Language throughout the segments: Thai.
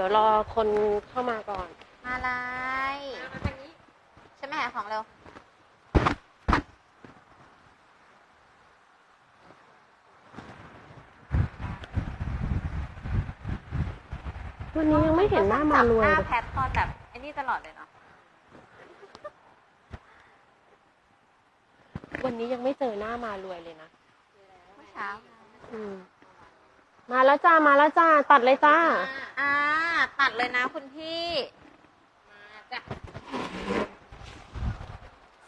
ดี๋ยวรอคนเข้ามาก่อน มาลายใช่ไหมหาของเร็ว วันนี้ยังไม่เห็นหน้ามารวยหน้าเลยแพทตอนแบบไอ้นี่ตลอดเลยเนาะ วันนี้ยังไม่เจอหน้ามารวยเลยนะ เมื่อเช้า อืม มาแล้วจ้ามาแล้วจ้า ตัดเลยจ้า อ่า ตัดเลยนะคุณพี่ มาจ้ะ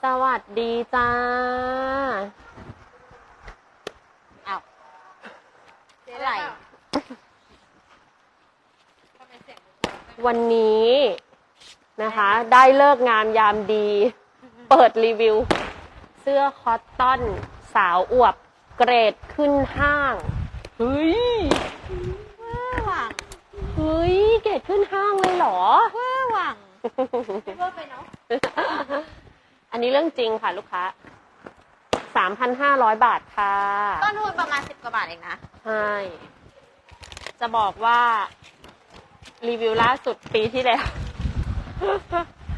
สวัสดีจ้า เอาเท่าไหร่วันนี้นะคะ ได้เลิกงามยามดี เปิดรีวิว เสื้อคอตตอนสาวอวบเกรดขึ้นห้าง เฮ้ยเว้อหวังเฮ้ยเกรดขึ้นห้างเลยเหรอ เว้อหวังเว้อไปเนาะ อันนี้เรื่องจริงค่ะลูกค้า3,500บาทค่ะ ต้นทุนประมาณสิบกว่าบาทเองนะ ใช่ จะบอกว่า รีวิวล่าสุดปีที่แล้ว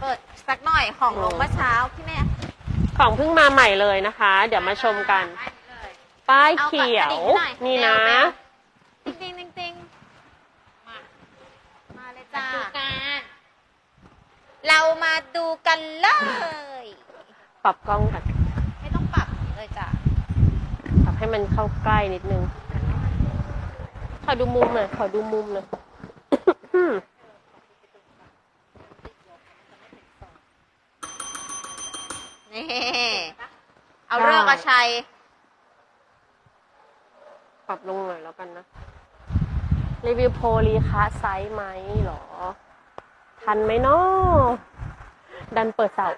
เปิดสักหน่อยของลงเมื่อเช้าพี่แม่ ของเพิ่งมาใหม่เลยนะคะ เดี๋ยวมาชมกัน ป้ายเขียวนี่นะติ๊งติ๊งติ๊งติ๊งมามาเลยจ้าเรามาดูกันเลย ปรับกล้องกันไม่ต้องปรับเลยจ้ะปรับให้มันเข้าใกล้นิดนึง ขอดูมุมหน่อย ขอดูมุมหน่อย นี่ เอาเรื่องกับชัยป รับลงหน่อยแล้วกันนะ รีวิวโพลีคะไซส์ไหมหรอ ทันไหมเนาะดันเปิดเสา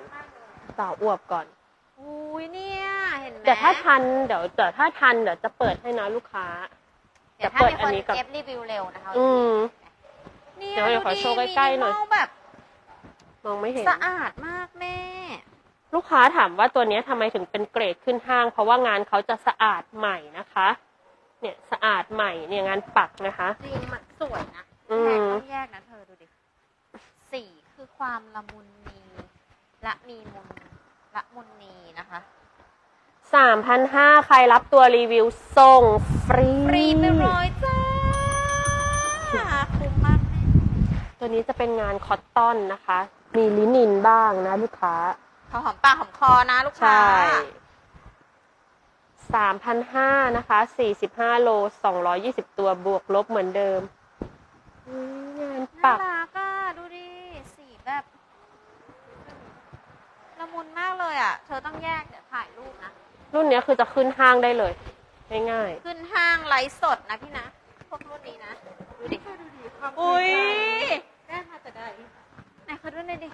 เสาอวบก่อน อุ้ยเนี่ย เห็นไหมเดี๋ยวถ้าทันเดี๋ยวเดี๋ยวถ้าทันเดี๋ยวจะเปิดให้นะลูกค้า เดี๋ยวถ้ามีคนเอฟรีวิวเร็วนะคะอืมเนี่ยเดี๋ยวเดี๋ยวขอโชว์ใกล้ๆหน่อยมินิมลแบบมองไม่เห็น สะอาดมากแม่ ลูกค้าถามว่าตัวเนี้ยทำไมถึงเป็นเกรดขึ้นห้าง เพราะว่างานเขาจะสะอาดใหม่นะคะ เนี่ยสะอาดใหม่เนี่ยงานปักนะคะ จริงมันสวยนะแม่ต้องแยกนะเธอดูดิ สีคือความละมุนนีละมีมุนละมุนนีนะคะ สามพันห้าใครรับตัวรีวิวส่งฟรี ฟรีไปร้อยจ้า คุ้มมากแม่ตัวนี้จะเป็นงานคอตตอนนะคะ มีลินินบ้างนะลูกค้า เขาหอมปากหอมคอนะลูกค้า ใช่ 3,500นะคะ45โล220 ตัวบวกลบเหมือนเดิมงานน่าปัก รักอะดูดิสีแบบละมุนมากเลยอะ เธอต้องแยกเดี๋ยวถ่ายรูปนะ รุ่นเนี้ยคือจะขึ้นห้างได้เลย ง่ายขึ้นห้างไลฟ์สดนะพี่นะ พวกรุ่นนี้นะ ดูดิ อุ้ยได้มาแต่ได้ไหนขอดูหน่อยดิ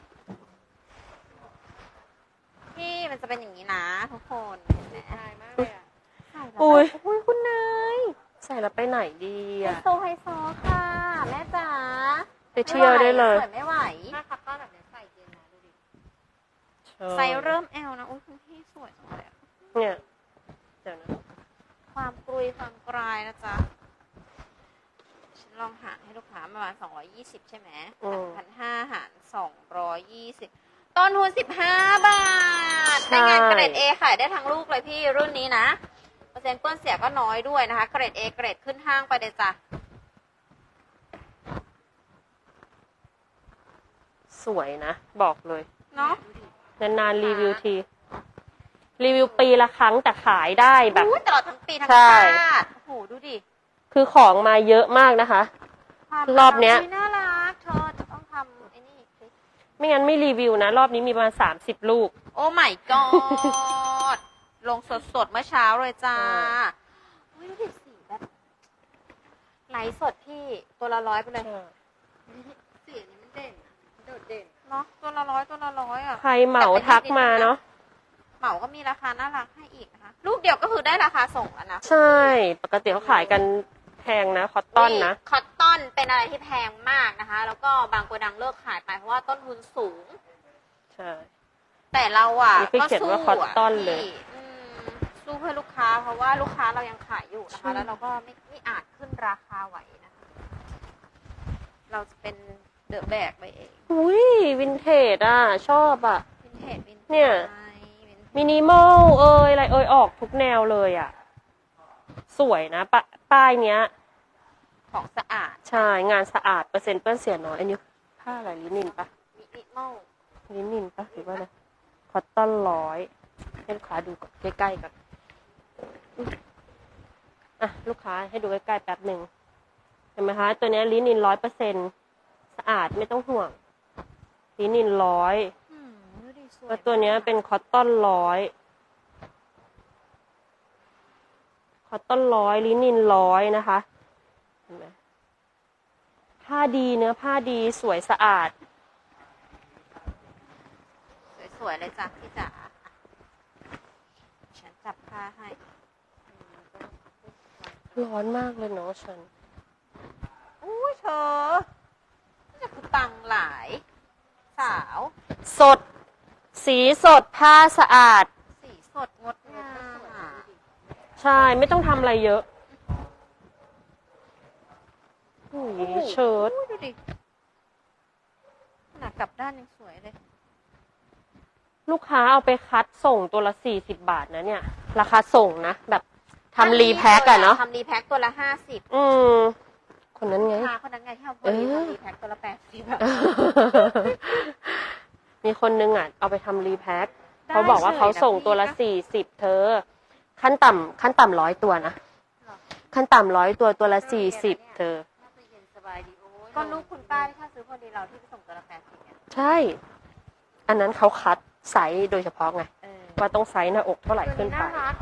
พี่มันจะเป็นอย่างนี้นะทุกคนเห็มากเลยอะ ส่แล้วอุ๊ยอุ้ยคุณเนยๆใส่แล้วไปไหนดีไฮอะโซไฮโซค่ะ แม่จ๋าไปเที่ยวได้เลยสวยไม่ไหว ถ้าคัตตอนแบบเนี้ยใส่เย็นนะดูดิไซส์เริ่มเอลนะ อุ้ยคุณพี่สวยจังเลยอะเนี่ยเดี๋ยวนะความกรุยความกรายนะจ๊ะ ฉันลองหารให้ลูกค้าประมาณ 220 ใช่ไหมอืมพันห้าหาร 220 ต้นทุน15 บาทใช่ในงานเกรด A ขายได้ทั้งลูกเลยพี่รุ่นนี้นะ เปอร์เซ็นต์เปื้อนเสียก็น้อยด้วยนะคะ เกรด A เกรดขึ้นห้างไปเลยจ้ะ สวยนะ บอกเลย เนาะ นานๆรีวิวที รีวิวปีละครั้งแต่ขายได้แบบอุ๊ยตลอดทั้งปีทั้งใช่ชาติโอ้โห ดูดิ คือของมาเยอะมากนะคะความรอบเนี้ยอุ๊น่ารักเธอจะต้องทำไอ้นี่คลิปไม่งั้นไม่รีวิวนะ รอบนี้มีประมาณสามสิบลูก โอ้ my god ลงสดๆเมื่อเช้าเลยจ้าใช่อุ้ยดูดิสีแบบไลฟ์สดพี่ตัวละร้อยไปเลยสีอันนี้มันเด่นอะมันโดดเด่น เนาะตัวละร้อยตัวละร้อยอะ ใครเหมาทักมาเนาะเหมาก็มีราคาน่ารักให้อีกนะคะ ลูกเดียวก็คือได้ราคาส่งแล้วนะใช่ ปกติเขาขายกันแพงนะคอตตอนนะคอตตอนเป็นอะไรที่แพงมากนะคะ แล้วก็บางโกดังเลิกขายไปเพราะว่าต้นทุนสูง ใช่ แต่เราอะนี่คือเขียนว่าก็สู้ะ cotton เลย พี่อืม สู้เพื่อลูกค้า เพราะว่าลูกค้าเรายังขายอยู่นะใช่คะ แล้วเราก็ไม่ไม่อาจขึ้นราคาไหวนะคะ เราจะเป็นเดอะแบกไปเองอุ้ยวินเทจอะ ชอบอะ วินเทจวินเนี่ยวินเทจมินิมอลเอ่ยอะไรเอ่ยออกทุกแนวเลยอะ สวยนะปะป้ายเนี้ย ของสะอาดใช่ งานสะอาดเปอร์เซ็นต์เปื้อนเสียน้อยอันนี้ผ้าอะไรลินินปะมินิมอลลินินปะหรือว่าอะไรคอตตอนร้อยให้ลูกค้าดูก่อนใกล้ๆก่อน อะลูกค้าให้ดูใกล้ๆแป๊บหนึ่งเห็นไหมคะ ตัวเนี้ยลินินร้อยเปอร์เซ็นสะอาดไม่ต้องห่วงลินินร้อยอืมดูดิสวยแล้วตัวเนี้ยเป็นคอตตอนร้อยคอตตอนร้อยลินินร้อยนะคะเห็นไหมผ้าดีเนื้อผ้าดีสวยสะอาด สวยๆเลยจ้ะพี่จ๋าฉันจับผ้าให้ ร้อนมากเลยเนาะฉัน อุ้ยเธอนี่จะคือปังหลาย สาว สด สีสดผ้าสะอาด สีสดงดงามอะใช่ไม่ต้องทำอะไรเยอะอุ้ยเชิ้ตอุ้ยดูดิขนาดกลับด้านยังสวยเลย ลูกค้าเอาไปคัดส่งตัวละสี่สิบบาทนะเนี่ย ราคาส่งนะ แบบ ทำรีแพ็คอะเนาะ ทำรีแพ็คตัวละห้าสิบอืม คนนั้นไงพาคนนั้นไงที่เอาพอดีเออ ทำรีแพ็คตัวละแปดสิบอะมีคนนึงอะ เอาไปทำรีแพ็คได้เขาบอกว่าเขาส่งตัวละเฉยนะสี่สิบเธอ ขั้นต่ำขั้นต่ำร้อยตัวนะ ขั้นต่ำร้อยตัวตัวละสี่สิบเธอน่าจะเย็นสบายดีโอ้ยก็ลูกคุณป้าที่ถ้าซื้อพอดีเราที่ไปส่งตัวละแปดสิบเนี่ยใช่ อันนั้นเขาคัดไซส์โดยเฉพาะไง เออว่าต้องไซส์หน้าอกเท่าไหร่ตัวขึ้นนี้ไป น่ารัก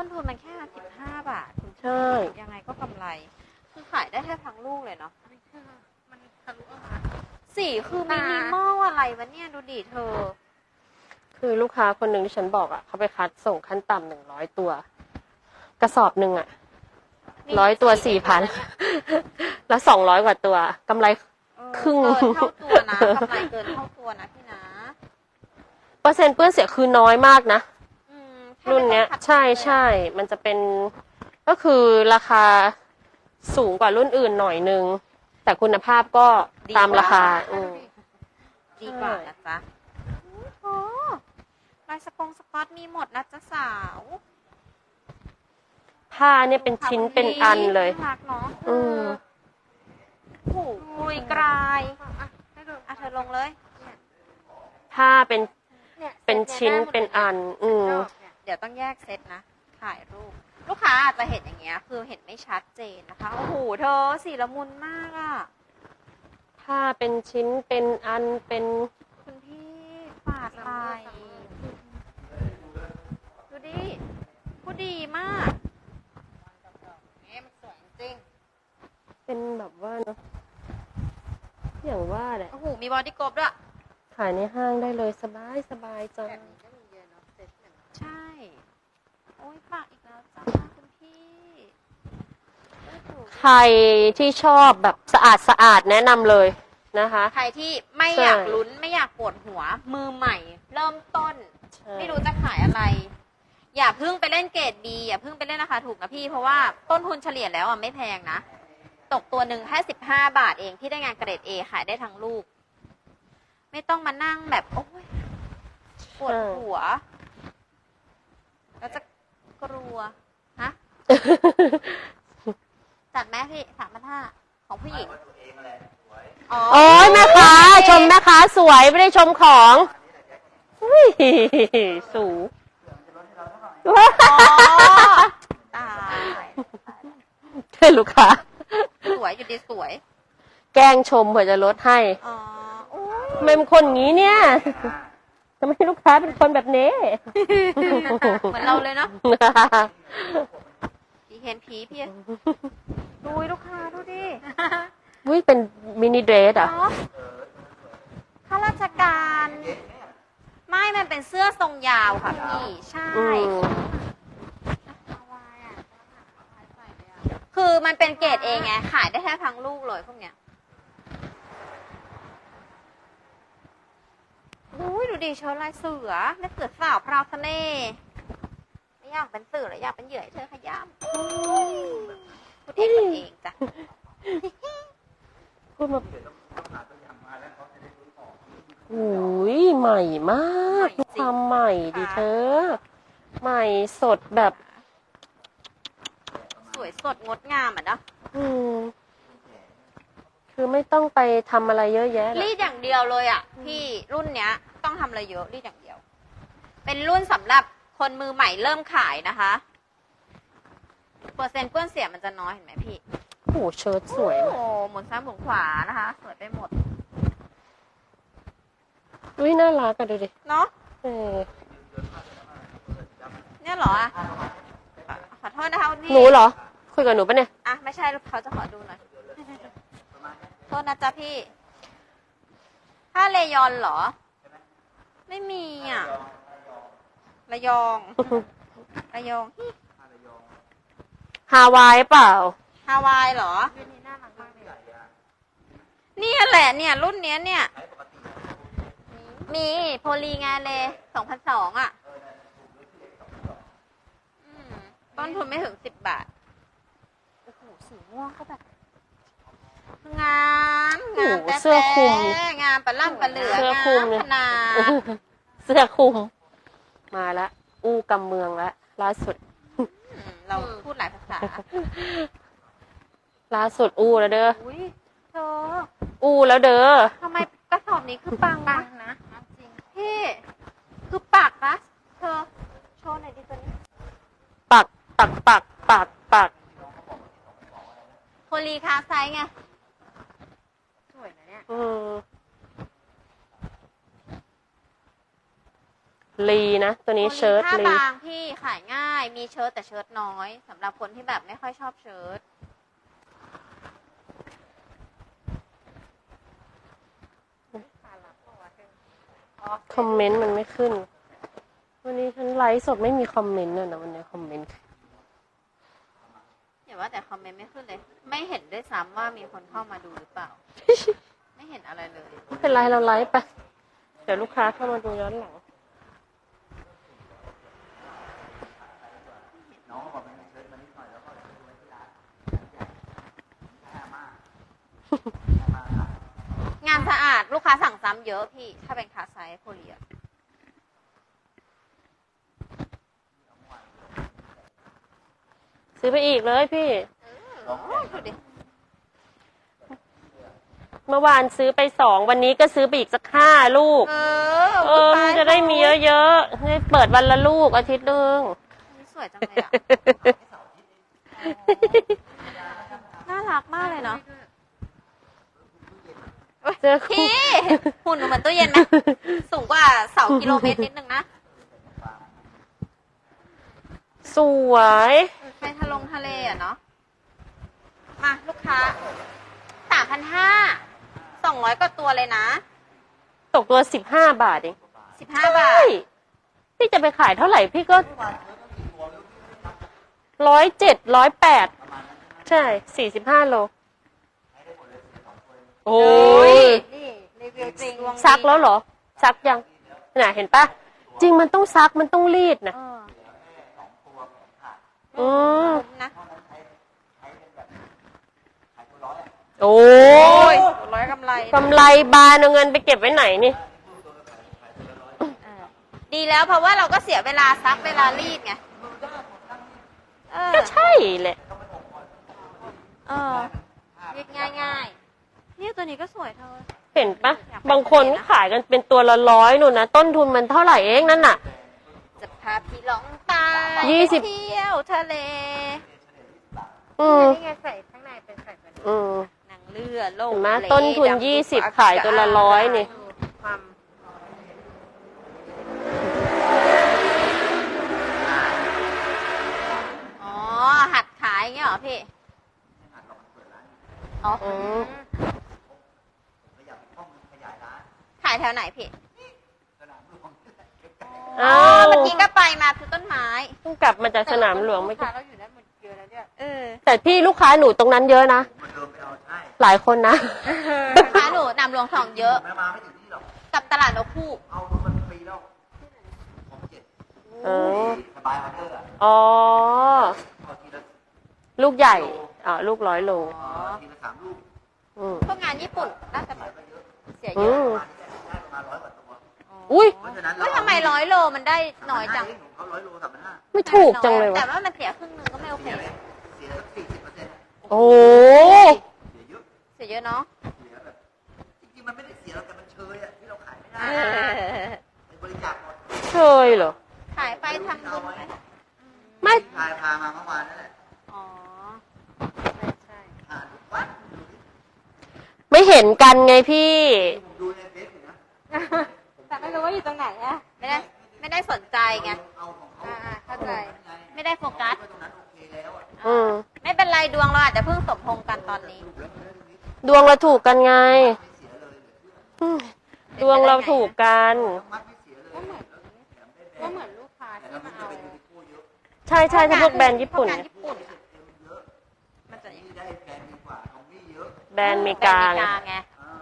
ต้นทุนมันแค่สิบห้าบาทคุณใช่ยังไงก็กำไร คือขายได้แค่ทั้งลูกเลยเนาะมันทะลุออกมา สีคือมินิมอลอะไรวะเนี่ยดูดิเธอ คือลูกค้าคนหนึ่งที่ฉันบอกอะเขาไปคัดส่งขั้นต่ำหนึ่งร้อยตัว กระสอบหนึ่งอะนี่ร้อยตัวสีสี่เดียวพันนะเนี่ยแล้วสองร้อยกว่าตัวกำไร เออครึ่ง เกินเท่าตัวนะกำไรเกินเท่าตัวนะพี่นะ เปอร์เซ็นต์เปื้อนเสียคือน้อยมากนะอืมแค่ รุ่นเนี้ยไม่ต้องขัดใช่เลยอะใช่มันจะเป็นก็คือราคาสูงกว่ารุ่นอื่นหน่อยนึง แต่คุณภาพก็ตามราคาอืม ดีกว่านะจ๊ะโอ้โหลายสกงสกอตมีหมดนะจ๊ะสาวผ้าเนี่ยเป็นชิ้นเป็นอันเลยน่ารักเนาะอืมโอ้โหกุยกลายอะให้ดูอะเธอลงเลยผ้าเป็นเนี่ยเป็นชิ้นเป็นอัน อืม ดอกเนี่ยเดี๋ยวต้องแยกเซตนะ ถ่ายรูป ลูกค้าอาจจะเห็นอย่างเงี้ย คือเห็นไม่ชัดเจนนะคะ โอ้โห เธอสีละมุนมากอะ่ะ ผ้าเป็นชิ้นเป็นอันเป็นคุณพี่ฝาดไปดูดิผู้ดีมากเนี่ยมันสวยจริง เป็นแบบว่าเนอะอย่างว่าแหละ โอ้โห มีบอดี้กรอบด้วย ขายในห้างได้เลยสบายสบายจัง แบบนี้ก็ โอ้ยฝากอีกแล้วจ้าคุณพี่โอ้โหใครที่ชอบแบบสะอาดสะอาดแนะนำเลยนะคะ ใครที่ไม่ใช่อยากลุ้นไม่อยากปวดหัว มือใหม่ เริ่มต้นใช่ไม่รู้จะขายอะไร อย่าเพิ่งไปเล่นเกรดบีอย่าเพิ่งไปเล่นราคาถูกนะพี่ เพราะว่าต้นทุนเฉลี่ยแล้วอะไม่แพงนะ ตกตัวหนึ่งแค่สิบห้าบาทเองที่ได้งานเกรดเอขายได้ทั้งลูก ไม่ต้องมานั่งแบบ โอ้ยปวดหัว แล้วจะ กลัว ฮะ จัดไหมพี่สามพันห้าของผู้หญิง อ๋อโอ้ยแม่ค้าชมแม่ค้าสวยไม่ได้ชมของอุ้ยสูอ๋อตายเพื่อนลูกค้า สวยอยู่ดีสวย แกล้งชมเผื่อจะลดให้ อ๋อโอ้ย ทำไมเป็นคนอย่างนี้เนี่ย ทำไมลูกค้าเป็นคนแบบนี้เหมือนเราเลยเนาะผีเห็นผีพี่ดูลูกค้าดูดิอุ้ยเป็นมินิเดรสอะเนาะข้าราชการ ไม่มันเป็นเสื้อทรงยาวค่ะพี่ ใช่อืมคือมันเป็นเกรดเองไง ขายได้แค่ทั้งลูกเลยพวกเนี้ย อุ้ยดูดิเชิญลายเสือเล็กเสือสาวพราวเสน่ห์ไม่อยากเป็นเสือหรอกอยากเป็นเหยื่อให้เธอขย้ำพูดเองพูดเองจ้ะมาโอ้ยใหม่มากดูความใหม่ดิเธอ ใหม่สดแบบ สวยสดงดงามอะเนอะอืมคือไม่ต้องไปทำอะไรเยอะแยะหรอกรีดอย่างเดียวเลยอะ พี่รุ่นเนี้ย ต้องทำอะไรเยอะรีดอย่างเดียว เป็นรุ่นสำหรับคนมือใหม่เริ่มขายนะคะ เปอร์เซ็นต์เปื้อนเสียมันจะน้อยเห็นไหมพี่ โอ้โหเชิ้ตสวยโอ้มากหมุนซ้ายหมุนขวานะคะ สวยไปหมด อุ้ยน่ารักอะดูดิเนาะเออเนี่ยเหรออะขอโทษนะคะคุณพี่หนูเหรอ คุยกับหนูปะเนี่ย อะไม่ใช่เขาจะขอดูหน่อย โทษนะจ๊ะพี่ ถ้าเลยอนเหรอ ไม่มีอะ ระยอง ระยองฮาวายเปล่า ฮาวายเหรอ เนี่ยแหละเนี่ย รุ่นเนี้ยเนี่ย มีโพลีงานเลยสองพันสองอะอืมต้นทุนไม่ถึงสิบบาท โอ้โห สีม่วงก็แบบ งามงามโอ้โหแต่เสื้อคลุมงามปลาล่ำปลาเหลือเสื้อคลุมงามเนี่ยขนาดเสื้อคลุมมาละ อู้กำเมืองละล่าสุด อืมเราพูดหลายภาษาล่าสุดอู้แล้วเด้อ อุ้ยเธออู้แล้วเด้อ ทำไมกระสอบนี้คือปังนะนะจริงพี่คือปักนะเธอโชว์หน่อยดิตัวนี้ปัก ปัก ปัก ปัก ปักโพลีคาไซส์ไงส วยนะเนี่ยอืมลีนะ ตัวนี้เชิ้ตผ้าลีบางพี่ขายง่าย มีเชิ้ตแต่เชิ้ตน้อยสำหรับคนที่แบบไม่ค่อยชอบเชิ้ตคอมเมนต์มันไม่ขึ้น วันนี้ฉันไลฟ์สดไม่มีคอมเมนต์เลยนะวันนี้คอมเมนต์อย่า ว่าแต่คอมเมนต์ไม่ขึ้นเลย ไม่เห็นด้วยซ้ำว่ามีคนเข้ามาดูหรือเปล่า ไม่เห็นอะไรเลย ไม่เป็นไรเราไลฟ์ไป เดี๋ยวลูกค้าเข้ามาดูย้อนหลังงานสะอาดลูกค้าสั่งซ้ำเยอะพี่ ถ้าเป็นคาไซส์โพลีอะ ซื้อไปอีกเลยพี่ โอ้ยดูดิเมื่อวานซื้อไปสองวันนี้ก็ซื้อไปอีกสักห้าลูก เออเออมันจะได้มีเยอะๆให้เปิดวันละลูกอาทิตย์หนึงนี่สวยจังเลยอะน่ารักมากเลยเนาะเสื้อคู่ พี่หุ่นหนูเหมือนตู้เย็นไหมสูงกว่าเสากิโลเมตรนิดนึงนะ สวย ไปทะลงทะเลอะเนาะ มาลูกค้าสามพันห้าสองร้อยกว่าตัวเลยนะตกตัวสิบห้าบาทเองสิบห้าบาใช่ทพี่จะไปขายเท่าไหร่พี่ก็ร้อยเจ็ดร้อยแปดใช่สี่สิบห้าโล โอ้ยนี่รีวิวจริงซักแล้วเหรอ ซักยังน่ะเห็นปะจริงมันต้องซักมันต้องรีดนะ เออ อืมคุ้มนะโอ้ยร้อยกำไรกำไรบานเอาเงินไปเก็บไว้ไหนนี่ ดีแล้วเพราะว่าเราก็เสียเวลาซักเวลารีดไงเออก็ใช่แหละ เออรีดง่ายๆนี่ตัวนี้ก็สวยเธอ เห็นปะ บางคนก็ขายกันเป็นตัวละร้อยหนูนะ ต้นทุนมันเท่าไหร่เองนั่นน่ะ จะพาพี่ล่องใตายี่สิบ เที่ยวทะเลอืมนี่ไงใส่ข้างในเป็นใส่เป็นอืมหนังเรือโลกเห็นไหมเลต้นทุนดำยี่สิบฟ้ขายตัวละร้อยนี่ความอ๋อ หัดขายอย่างเงี้ยเหรอพี่อ๋ออืมขายแถวไหนพี่ อ้าอ๋อวเมื่อกี้ก็ไปมาคือต้นไม้เพิ่งกลับมาจากสนามหลวงเมื่อลูกกี้ค้าเราอยู่นั่นหมดเยอะแล้วเนี่ยเออแต่พี่ลูกค้าหนูตรงนั้นเยอะนะ หลายคนนะลูกค้าหนูนำหลวงสองเยอะกับตลาดนกคู่เอออ๋อลูกใหญ่อ่าลูกร้อยโลอ๋อออืมพวกงานญี่ปุ่นน่าจะแบบเสียเยอือะมได้ประมาณร้อยกว่าตัว อุ้ยเพราะฉะนั้นเฮ้ยทำไมร้อยโลมันได้น้อยจัง ของเขาร้อยโลสามพันห้าไม่ถูกจังเลยวะแต่ว่ามันเสียครึ่งนึงก็ไม่โอเค เสียสี่สิบเปอร์เซ็นต์โอ้เสียเยอะเสียเยอะเนาะเสียแบบจริงๆมันไม่ได้เสียหรอกแต่มันเชยอะที่เราขายไม่ได้เออไปบริจาคหมดเคยเหรอ ขายไปทำบุญไปไม่พายพามาเมื่อวานนั่นแหละอ๋อใช่อ่านดูวัดดูดิไม่เห็นกันไงพี่ผมดูในเฟซอยู่นะ แต่ไม่รู้ว่าอยู่ตรงไหนอะไม่ได้ไม่ได้สนใจไงเอาของเขาอ่าๆเข้าใจ ไม่ได้โฟกัสตรงนั้นโอเคแล้วอะอืมไม่เป็นไรดวงเราอาจจะเพิ่งสมพงษ์กันตอนนี้ ดวงเราถูกกันไงไม่เสียเลยอืมดวงเราถูกกันมัดไม่เสียเลยก็เหมือนก็เหมือนลูกค้าแต่ที่ถ้ามันมาจะเอาเป็นยูนิโคเยอะใช่ใช่ถ้าพวกแบรนด์ญี่ปุ่นพวกงานญี่ปุ่นอะเต็มเยอะมันจะอย่างที่ได้แบรนด์ดีกว่าทอมมี่เยอะแบรนด์อเมริกาแบรนด์อเมริกาไงอ่า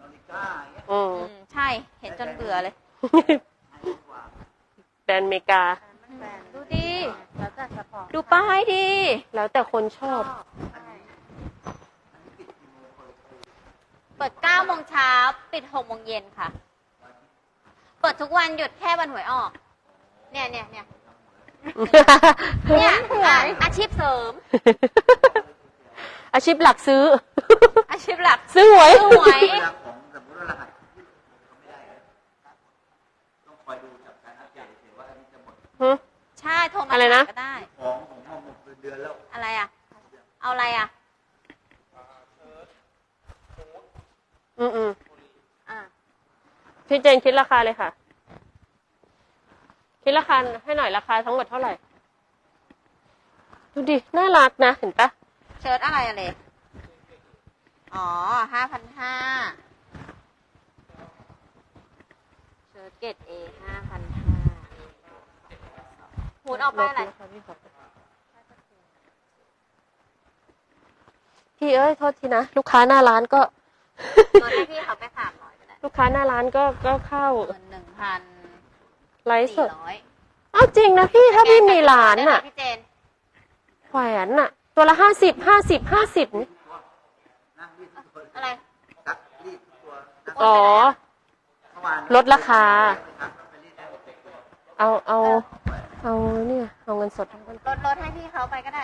นาฬิกาอย่างเงี้ย อืมอืมใช่เห็นจนเบื่อเลยให้ดีกว่าแบรนด์อเมริกามันแบรนด์ดูดิแล้วแต่เฉพาะดูป้ายดิแล้วแต่คนชอบ ใช่เปิด9โมงเช้าปิด6โมงเย็นค่ะ เปิดทุกวันหยุดแค่วันหวยออก เนี่ยเนี่ยเนี่ยเนี่ยอะอาชีพเสริม อาชีพหลักซื้อ อาชีพหลัก ซื้อหวย ซื้อหวย เวลาของสมมติว่ารหัสเขาไม่ได้นะต้องคอยดูจากการอัปเดตเฉยๆว่าอันนี้จะหมด หึ ใช่โทรมา อะไรนะ ถามก็ได้ ของของพ่อหมดเป็นเดือนแล้ว อะไรอะ เอาอะไรอะ อืมอืม อะ พี่เจนคิ ดราคาเลยค่ะ คิดราคาให้หน่อยราคาทั้งหมดเท่าไหร่ ดูดิ น่ารักนะ เห็นปะเชิ้ตอะไรอะเลยอ๋อห้าพันห้าเชิ้ตเกรดเอห้าพันห้าหูดเอาไปอะไร พี่เอ้ย โทษทีนะ ลูกค้าหน้าร้านก็ลดให้พี่เขาไปสามร้อยก็ได้ ลูกค้าหน้าร้านก็ก็เข้าเงินหนึ่งพันไลฟ์สสี่ดร้อยอ้าวจริงนะพี่ถ้าพี่มีร้านน่ะพี่เจนแขวนน่ะตัวละห้าสิบห้าสิบห้าสิบนั่งรีดทุกตัวอะไรซักรีดทุกตัวนั่งอ๋อเมื่อวานลดราคาซักไปรีดได้หมดเจ็ดตัวเอาเอาเอาเนี่ยเอาเงินสดให้มันลดลดให้พี่เขาไปก็ได้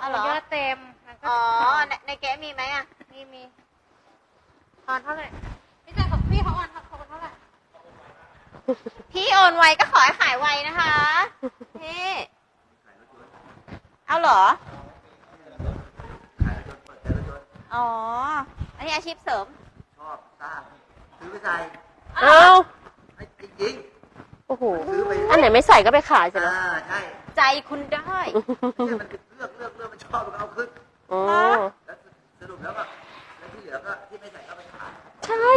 เอาเหรอยอดเต็มมันก็อ๋อในในเก๊มีไหมอะ มีมี ตอนเท่าไหร่พี่แจ๊คของพี่เขาอ่อนเขาเท่าไหร่ พี่โอนไวก็ขอให้ขายไวนะคะพี่เอาเหรอ ขายรถยนต์เปิดแต่รถยนต์อ๋อ อันนี้อาชีพเสริม ชอบสร้างซื้อไปใส่เอาให้จริงโอ้โหๆซื้อไปอันไหนไม่ใส่ก็ไปขายใช่ไหมอ่าใช่ใจคุณได้ไม่ใช่มันเลือกเลือกเลือกมันชอบมันเอาขึ้น อ๋อ แล้วสรุปแล้วก็แล้วที่เหลือก็ที่ไม่ใส่ก็ไปขาย ใช่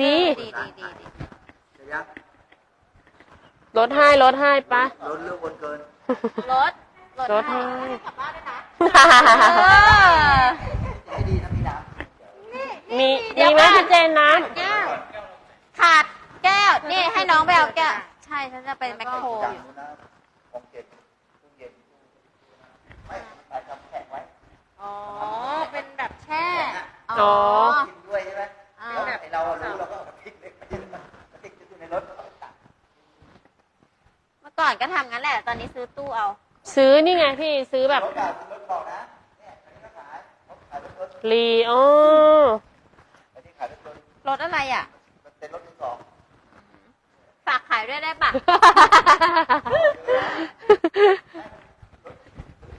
ดี ดีดีดีดีเดี๋ยวยังลดให้ลดให้ปะ ลดเรื่องวนเกินรถรถให้ กลับบ้านด้วยนะจะให้ดีนะพี่ดามีเดี๋มียวไหมก่อน พี่เจนน้แก้วขาดแก้ว นี่ให้น้องไปเอาแก้ว ใช่ ฉันจะไปแมคโครจังอยู่นู้นนะของเก็บตู้เย็นไม่ใส่ทำแข็งไว้อ๋อ เป็นแบบแช่ำอ๋อ กิน เราอะรู้เราก็เอากระติกเล็กไปยืนกระติกจะอยู่ในรถเราก็ตักเมื่อก่อนก็ทำงั้นแหละ ตอนนี้ซื้อตู้เอา ซื้อนี่ไงพี่ซื้อแบบรถอะรถบอกนะเนี่ยอันนี้ก็ขายเขาขายรถรถรีอ๋ออันนี้ขายรถรถรถอะไรอะ มันเป็นรถมือสองฝากขายด้วยได้ปะ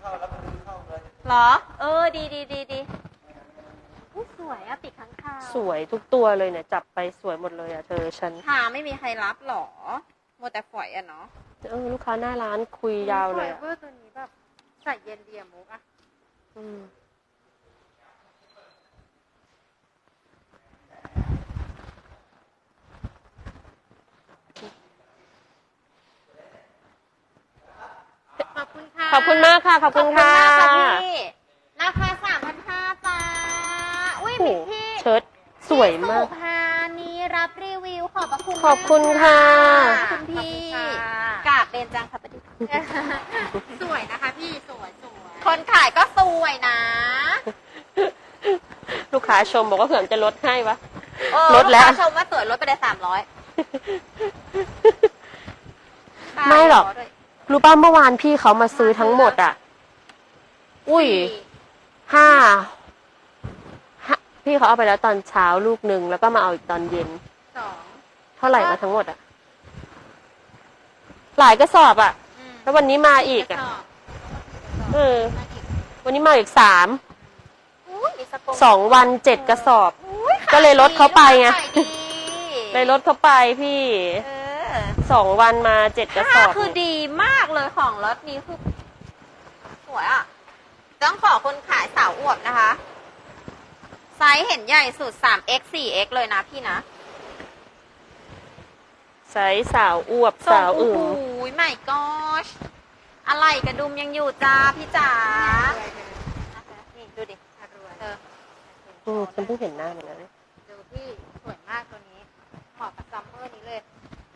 เข้าแล้วมันซื้อเข้าเลย หรอ เออ ดีดีดีดีอุ๊ยส วยอะปีกข้างคาวสวยทุกตัวเลยเนี่ย จับไปสวยหมดเลยอะเธอฉันหาไม่มีใครรับหรอมัวแต่ฝอยอะเนาะเออลูกค้าหน้าร้านคุยยาวเลยอะเวอร์ตัวนี้แบบใส่เย็นเดียมุกอะอืมขอบคุณค่ะขอบคุณมากค่ะ ขอบคุณค่ะ ขอบณมากพี่ราคาสามพันห้าจ้าอุ้ ยโอ้โหมีพี่เชิ้ตสวยมาก พี่สุภานีรับรีวิวขอบพระคุณขอบคุณค่ะมากคุณพี่กราบเป็นจังค่ะประดิษฐ์สวยนะคะพี่สวยสวยคนขายก็สวยนะค้าชมบอกว่าเผื่อมจะลดให้วะ เออลดแล้ว กค้าชมว่าสวยลดไปได้สามร้อยไม่หรอก รู้ป่ะเมื่อวานพี่เขามาซื้อทั้งหมดอะ อุ้ยห้าห้า พี่เขาเอาไปแล้วตอนเช้าลูกหนึ่งแล้วก็มาเอาอีกตอนเย็น สองเท่าไหร่มาทั้งหมดอะหลายกระสอบอะอืมแล้ววันนี้มาอีกกระอะสอบเออ มาอีกวันนี้มาอีกสามอุ้ยมีสปงสองวันเจ็ดกระสอบ อุ๊ยขายก็เลยลดเขาไปไง ขายดีเลยลดเข้าไปพี่เออสองวันมาเจ็ดกระสผ้าอบคือดีมากเลยของรถนี้คือสวยอะ ต้องขอคนขายสาวอวบนะคะ ไซส์เห็นใหญ่สุด 3x 4x เลยนะพี่นะใสสาวอวบสาวอึ่งโอ้โหไม่กอชอะไรกระดุมยังอยู่จ้าพี่จ๋านี่ดูดิรวยเอออืมฉันเพิ่งเห็นหน้าเหมือนกันนะดูพี่สวยมากตัวนี้เหมาะกับซัมเมอร์นี้เลย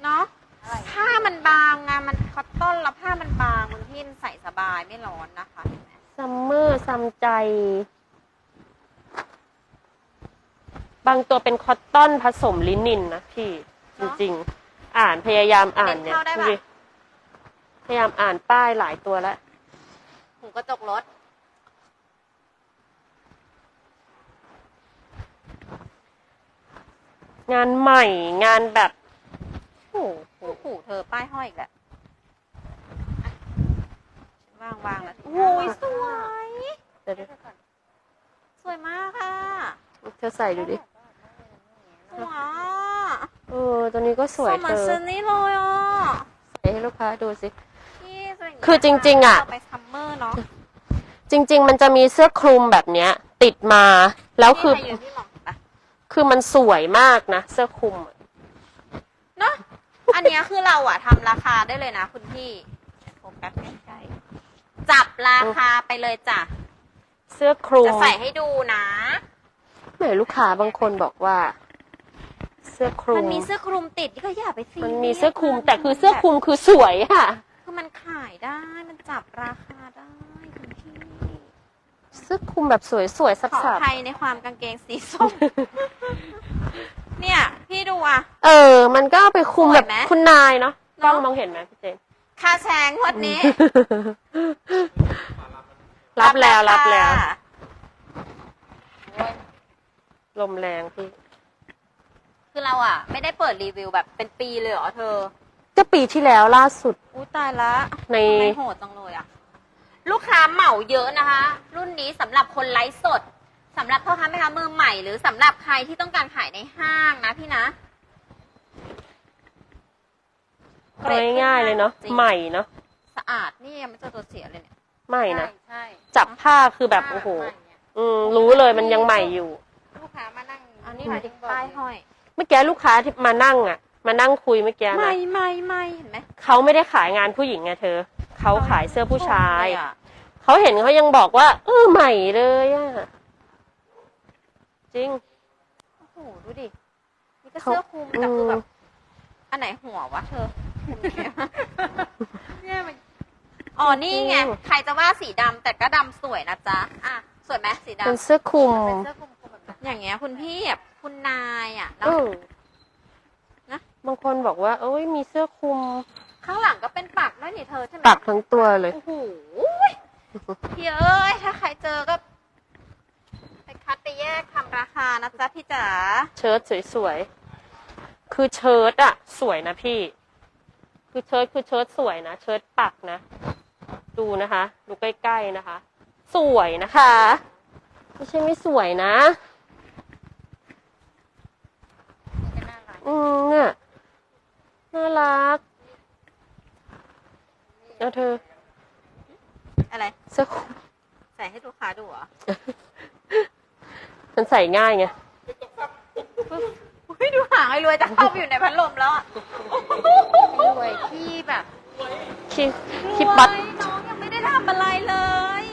เนาะอะไรผ้ามันบางไงมันคอตตอนแล้วผ้ามันบางบางที่ใส่สบายไม่ร้อนนะคะเห็นไหมซัมเมอร์ซัมใจ บางตัวเป็นคอตตอนผสมลินินนะพี่ จริงๆ อ่านพยายามอ่านเนี่ยดูดิพยายามอ่านป้ายหลายตัวแล้วหูกระจกรถ งานใหม่งานแบบโอ้โหโอ้โหเธอป้ายห้อยอีกแล้วอะวางวางแล้วโอ้ยสวยเดี๋ยวสวยมากค่ะ เธอใส่ดูดิส วยอะเออตัวนี้ก็สวยเหมืเธอนอซื้อนี่เลยอะใส่ให้ลูกค้าดูสิ พี่สวยย่านี้คือจริงๆอะ เาไปซัมเมอร์เนาะจริง ๆ มันจะมีเสื้อคลุมแบบเนี้ย ติดมา แล้วคือพี่ใรยืนพี่หมองปะคือมันสวยมากนะ เสื้อคลุมอะเนาะอันเนี้ยคือเราอะทำราคาได้เลยนะคุณพี่โฟกัสใกล้ๆจับราคาไปเลยจ้ะ เสื้อคลุมจะใส่ให้ดูนะ แหมลูกค้าบางคนบอกว่า เสื้อคลุม มันมีเสื้อคลุมติดก็อย่าไปซีมันรียสมีเสื้อคลุมแต่คือเสื้อคลุมคือสวยอะคือมันขายได้มันจับราคาได้คุณพี่เสื้อคลุมแบบสวยสวยๆสับขอสัอบภัยในความกางเกงสีส้ม เนี่ย พี่ดูอะเออ มันก็เอาไปคลุมแบบสวยไหม คุณนายเนาะกเนอะล้องมองเห็นไหมพี่เจนค่าแชงงวันนี้รับแล้วรับแล้ว ค่ะโอ้ยลมแรงพี่ คือเราอะไม่ได้เปิดรีวิวแบบเป็นปีเลยเหรอเธอ ก็ปีที่แล้วล่าสุดอุ้ตายละใน ทำไมโหดจังเลยอะลูกค้าเหมาเยอะนะคะ รุ่นนี้สำหรับคนไลฟ์สดสำหรับพ่อค้าแม่ค้ามือใหม่ หรือสำหรับใครที่ต้องการขายในห้างนะพี่นะเอาง่ายๆเลยเนาะจริงใหม่เนาะสะอาดนี่ยังไม่เจอตัวเสียเลยเนี่ยใหม่นะใช่จับผ้าคือแบบโอ้โห ใช่เนี่ยอืมรู้เลยมันยังใหม่อยู่ ลูกค้ามานั่งอันนี้หมายถึงป้ายห้อย เมื่อกี้ลูกค้าที่มานั่งอะ มานั่งคุยเมื่อกี้ไม่นะไม่ไม่เห็นไหมเขาไม่ได้ขายงานผู้หญิงไงเธอ เขาขายเสื้อผู้ชายเลยอะเขาเห็นเขายังบอกว่า เออใหม่เลยอะจริง โอ้โหดูดินี่ก็เขาเสื้อคลุมแต่คือแบบอืมอันไหนหัววะเธอเนี่ยมันอ๋อนี่ไงใครจะว่าสีดำแต่ก็ดำสวยนะจ๊ะอะสวยไหมสีดเป็นเสื้อคลุมเป็นเสื้อคลุมคลุมแบบนั้นำอย่างเงี้ยคุณพี่แบบ คุณนายอะแล้วเออนะ บางคนบอกว่า เอ้ยมีเสื้อคลุมข้างหลังก็เป็นปักด้วยนี่เธอใช่ไหมปักทั้งตัวเลย โอ้โหพี่เอ้ยถ้าใครเจอก็ ไปคัดไปแยกทำราคานะจ๊ะพี่จ๋าเชิ้ตสวยๆ คือเชิ้ตอะสวยนะพี่ คือเชิ้ตคือเชิ้ตสวยนะ เชิ้ตปักนะ ดูนะคะ ดูใกล้ๆนะคะ สวยนะคะ ไม่ใช่ไม่สวยนะ นี่ก็น่ารัก อืมเนี่ยน่ารักเอาเธออะไร เสื้อคลุมใส่ให้ลูกค้าดูเหรอมันใส่ง่ายไงอุ้ยดูหางไอ้รวยจะเข้าไปอยู่ในพัดลมแล้วอะรวยที่แบบคิดคิดบัตรวยน้องยังไม่ได้ทำอะไรเลย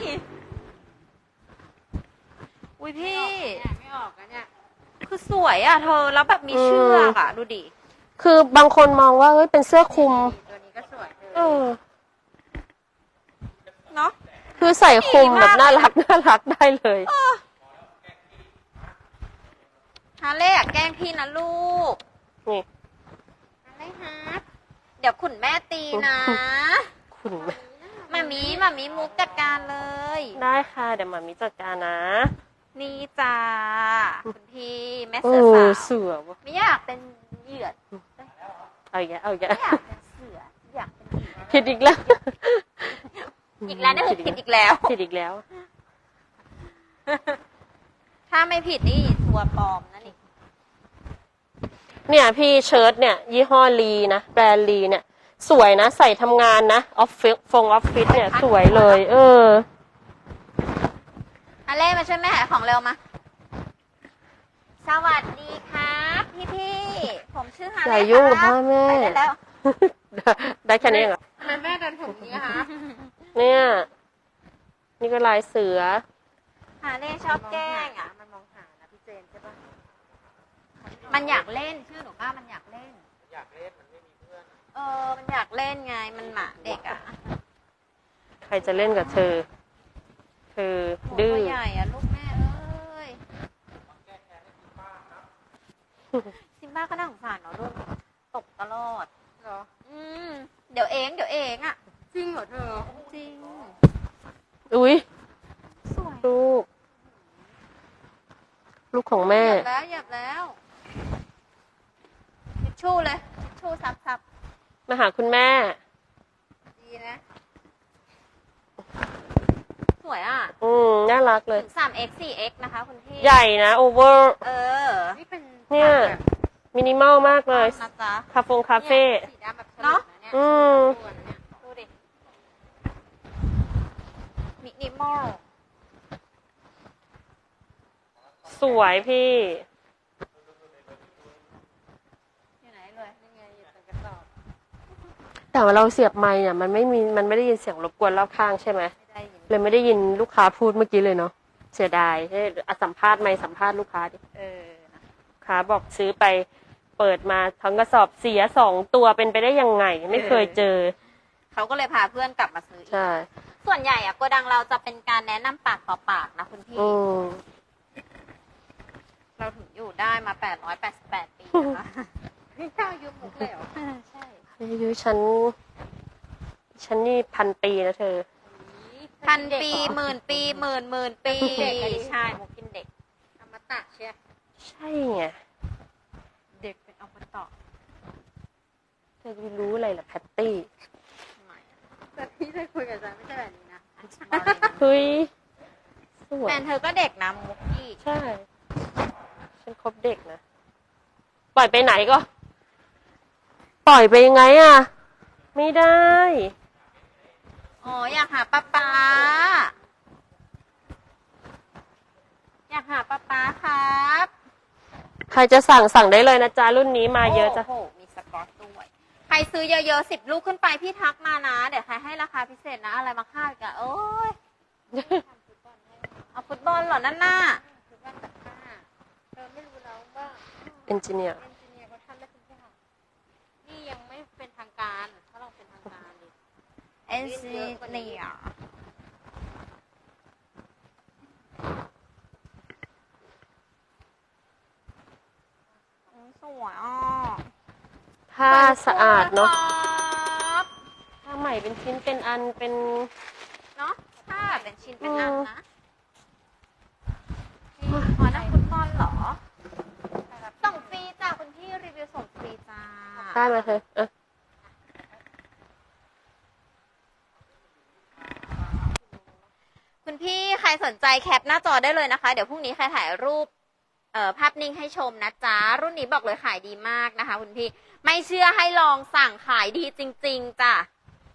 อุ้ยพี่เนี่ยไม่ออกแล้วเนี่ย คือสวยอะเธอแล้วแบบมีเชือกอะ ดูดิคือบางคนมองว่าเอ้ยเป็นเสื้อคลุม ตัวนี้ก็สวยเออ เนาะ คือใส่คลุมแบบน่ารักน่ารักได้เลย ฮาเล่อยากแกล้งพี่นะลูกนี่อะไรฮะเดี๋ยวขุนแม่ตีนะคุณแม่มามีมามีมุกจัดการเลย ได้ค่ะ เดี๋ยวหมามีจัดการนะ นี่จ้าคุณพี่แม่โอ้เสือสาวเสือวะไม่อยากเป็นเหยื่อเอาอีกแล้วเอาอีกแล้วไม่อยากเป็นเสืออยากเป็นหมีผิดอีกแล้ว อีกแล้วนี่คือผิดอีกแล้วผิดอีกแล้ว ถ้าไม่ผิดนี่ตัวปลอมนะนี่เนี่ยพี่เชิ้ตเนี่ย ยี่ห้อลีนะแบรนด์ลีเนี่ย สวยนะ ใส่ทำงานนะออฟฟิศฟงออฟฟิศเนี่ย สวยเลย เออ อาเล่มาช่วยแม่หาของเร็วมา สวัสดีครับพี่พี่ๆผมชื่อฮาอเล่ย่ายุ่งกับครัพ่อแม่ ไปได้แล้วได้แค่นี้เหรอทำไมแม่ดันผมนี้อะคะเนี่ย นี่ก็ลายเสือ ฮาเล่ชอบแกล้งอะ มันมองหานะพี่เจนใช่ปะมันอยากเล่นชื่อหนูป้ามันอยากเล่น อยากเล่นมันไม่มีเพื่อน เออ มันอยากเล่นไงมันหมาเด็กอะ ใครจะเล่นกับเธอ เธอหัวดื้อตัวใหญ่อะลูกแม่เอ้ยซิมบ้าก็น่าสงสารเนาะลูกตกตลอดเหรอ อืมเดี๋ยวเองเดี๋ยวเองอะจริงเหรอเธอจริงอุ้ยสวยลูก ลูกของแม่เหยียบแล้วเหยียบแล้วทิชชู่เลยทิชชู่ซับซับมาหาคุณแม่ ดีนะ สวยอะอืมน่ารักเลย ถึง 3x 4x นะคะคุณพี่ใหญ่นะโอเวอร์เออนี่เป็นเนี่ยแบบมินิมอลมากเลย นะจ๊ะ คาเฟงคาเฟ่สีดำแบบเนอะเนี่ยอืมส่วนเนี่ยดูดิ มินิมอล สวยพี่ อยู่ไหนเลยยังไงอยู่ตรงกระสอบแต่ว่าเราเสียบไมค์เนี่ยมันไม่มีมันไม่ได้ยินเสียงรบกวนรอบข้างใช่ไหมไม่ได้ยิน เลยไม่ได้ยินลูกค้าพูดเมื่อกี้เลยเนาะเสียดายให้อะสัมภาษณ์ไม่สัมภาษณ์ลูกค้าดิเออนะลูกค้าบอกซื้อไปเปิดมาทั้งกระสอบเสียสองตัวเป็นไปได้ยังไง ไม่เคยเจอ เขาก็เลยพาเพื่อนกลับมาซื้ออีกใช่ส่วนใหญ่อะโกดังเราจะเป็นการแนะนำปากต่อปากนะคุณพี่ อืมเราถึงอยู่ได้มา 888 ปีนะคะนี่เจ้ายุคมุกเลยเหรอใช่ อายุฉันฉันนี่พันปีนะเธอ พันปีหมื่นปีหมื่นหมื่นปีใช่มุกกินเด็กอมตะเชียร์ใช่ไงเด็กเป็นอมตะเธอจะรู้อะไรล่ะแพตตี้ทำไมอะแต่พี่ได้คุยกับฉันไม่ใช่แบบนี้นะเฮ้ยสวแฟยนเธอก็เด็กนะมุกกี้ใช่ ฉันคบเด็กนะ ปล่อยไปไหนก็ ปล่อยไปยังไงอะ ไม่ได้ อ๋ออยากหาป้าป๊าอยากหาป้าป๊าครับใครจะสั่งสั่งได้เลยนะจ๊ะรุ่นนี้มาเยอะจ้ะ โอ้โหมีสกอตด้วยใครซื้อเยอะๆสิบลูกขึ้นไปพี่ทักมานะ เดี๋ยวใครให้ราคาพิเศษนะ อะไรมาคาดกันโอ้ยเอาฟุตบอลเหรอนั่นน่ะคือว่าตัดผ้าเธอไม่รู้แล้วว่า เอนจิเนียร์ เอนจิเนียร์สวยอะผ้าสะอาดเนาะครับผ้าใหม่เป็นชิ้นเป็นอันเป็นเนาะถ้าเป็นชิ้นเป็นอันนะนี่อ๋อนั่นฟุตบอลเหรอ ส่งฟรีจ้าคุณพี่รีวิวส่งฟรีจ้า ได้มาเธอเออ คุณพี่ใค รสนใจแคปหน้าจอได้เลยนะคะ เดี๋ยวพรุ่งนี้ใครถ่ายรูปเอ่อภาพนิ่งให้ชมนะจ๊ะ รุ่นนี้บอกเลยขายดีมากนะคะคุณพี่ ไม่เชื่อให้ลองสั่งขายดีจริง ๆจ้ะ